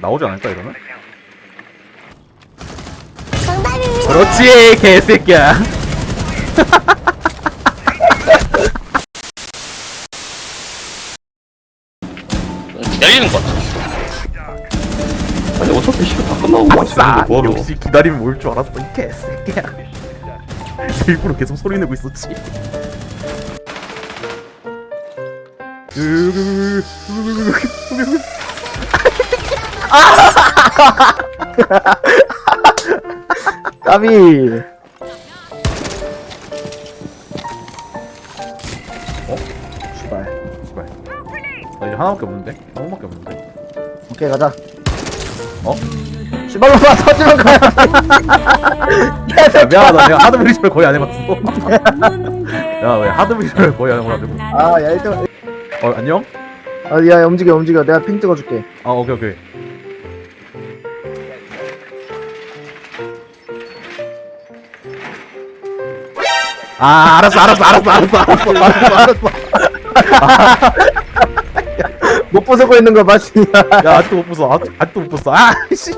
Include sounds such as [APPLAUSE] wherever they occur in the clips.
나오지 않을까 이러면? 정답입니다. 그렇지 개새끼야 [LAUGHS] 기다리는 것 같아. 아니 어차피 시간 다 끝나고 하는 거 뭐하러 역시 기다리면 올 줄 알았어 이 개새끼야 일부러 계속 소리 내고 있었지 까비. 출발. 씨발. 나 이제 하나밖에 없는데? 한 번밖에 없는데? 오케이 가자. 어? 시발로만 터지면 가야. 야 미안하다. 내가 하드 브리 를 거의 안 해봤어. [LAUGHS] 야 왜 하드 브리 를 거의 안 해봐가지고. 아야 일단 어 안녕? 아야 움직여 움직여. 내가 핑 찍어줄게. 아 오케이 오케이 아 알았어 알았어 알았어 알았어 알았어 알았어 알았어 [LAUGHS] 못 부수고 있는 거 맞지? [LAUGHS] 야 아직도 못 부숴 아직- 아직도 못 부숴 아씨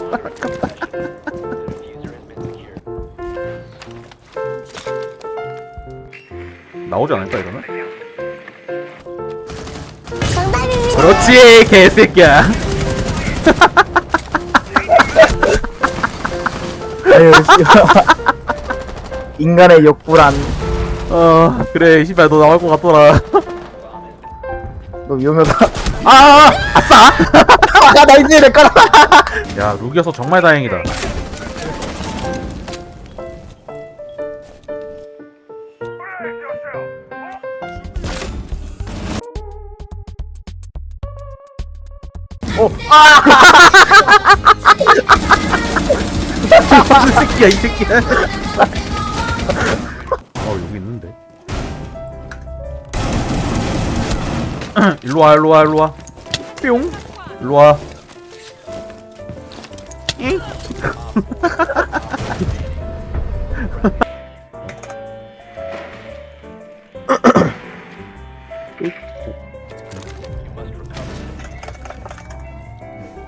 나오지 않을까 이러면? 정답입니다. 그렇지 개새끼야 아유 씨발 [LAUGHS] 인간의 욕구란. 어 그래 씨발 너 나올 것 같더라. [LAUGHS] 너 위험하다 [LAUGHS] 아 아싸! [LAUGHS] 아 나 이제 내 거라 야 룩이어서 정말 다행이다. 어, 이 새끼야 이 새끼야 [CLEARS THROAT] 일로와 일로와 일로와. 뿅. 일로와. [LAUGHS]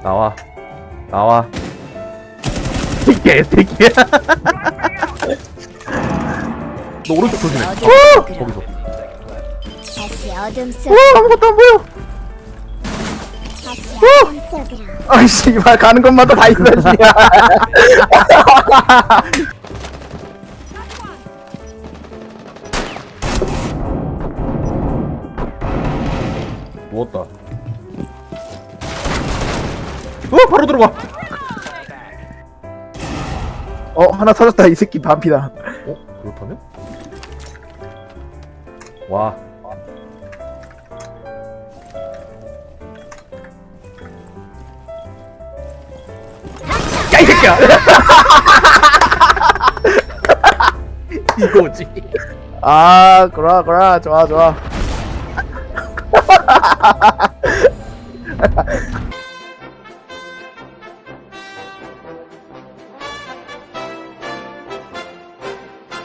나와. 나와. 이 개새끼야. [LAUGHS] 너 오른쪽 조심해. 어! 거기서 속. 아무것도 안 보여. 다시 어둠 속으로. 아이 씨발 가는 것마다 다 있어 씨발 누웠다. 어 바로 들어가. 어 하나 터졌다 이 새끼 반피다. 어 그렇다면 와 야, 이 새끼야! [LAUGHS] 이거지. 아, 그라, 그라. 좋아, 좋아. [LAUGHS]